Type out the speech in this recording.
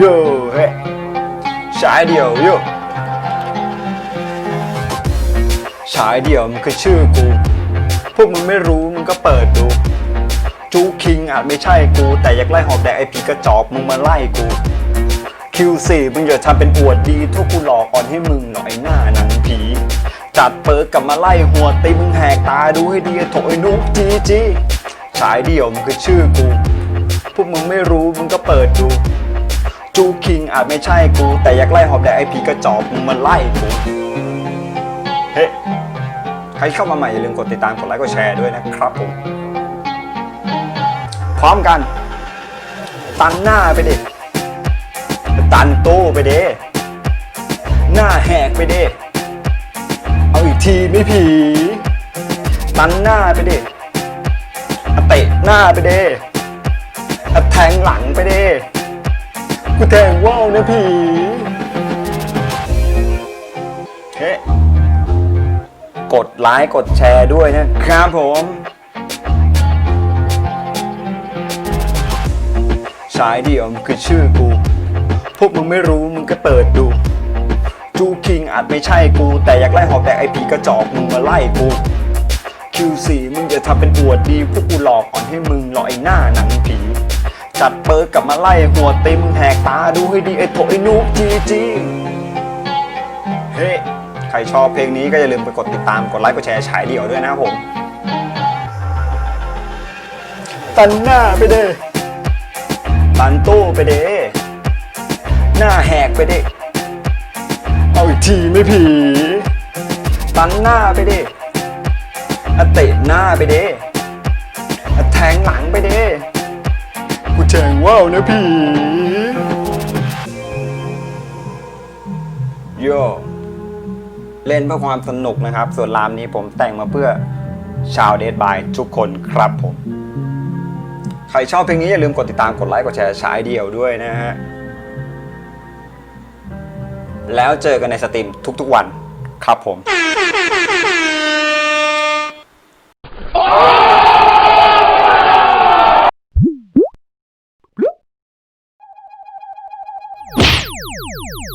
โยเฮ้ชายเดียวโยชายเดียวมันคือชื่อกู พวกมึงไม่รู้มึงก็เปิดดู จูคิงอาจไม่ใช่กู แต่อยากไล่หอบแดกไอผีกระจอกมึงมาไล่กู Q4 มึงอย่าทำเป็นอวดดีทั่วกูหลอกอ่อนให้มึงหน่อยหน้าหนังผี จัดเปิดกลับมาไล่หัวตีมึงแหกตาดูให้ดีโถไอ้นุกจีจีสายเดี่ยวมันคือชื่อกู พวกมึงไม่รู้มึงก็เปิดดู อาจไม่ใช่กู แต่อยากไล่หอบแดกไอผีกระจอกมึงมาไล่กู เฮ้ ใครเข้ามาใหม่อย่าลืมกดติดตามกดไลค์กดแชร์ด้วยนะครับผม พร้อมกัน ตันหน้าไปดิ ตันตู้ไปเด้หน้าแหกไปเด้เอาอีกทีไม่ผี ตันหน้าไปเด้อะเตะหน้าไปเด้อะแทงหลังไปเด้ กูแทงว่าวนะผีเฮ้กดไลค์กดแชร์ด้วยนะครับผมชายเดี่ยวมันคือชื่อกู พวกมึงไม่รู้มึงก็เปิดดู จูคิงอาจไม่ใช่กู แต่อยากไล่หอกแดกไอผีกระจอกมึงมาไล่กู Q4 มึงอย่าทำเป็นอวดดี พวกกูหลอกอ่อนให้มึงหลอกไอ้หน้าหนังผี จัดเปิดกลับมาไล่หัวเต็มงแหกตาดูให้ดีไอ้โถไอ้นุกจีจีเฮ้ใครชอบเพลงนี้ก็อย่าลืมไปกดติดตามกดไลค์กดแชร์ฉายเดี่ยวด้วยนะครับผม ตันหน้าไปเด้ตันตู้ไปเด้หน้าแหกไปเด้เอาอีกทีไม่ผี ตันหน้าไปเด้อะเตะหน้าไปเด้อะแทงหลังไปเด้ กูแทงว่าวนะผีโยเล่นเพื่อความสนุกนะครับ ส่วนรามนี้ผมแต่งมาเพื่อชาวเดทบายทุกคนครับผม ใครชอบเพลงนี้อย่าลืมกดติดตามกดไลค์กดแชร์ชายเดียวด้วยนะฮะ แล้วเจอกันในสตรีมทุกๆวันครับผม Música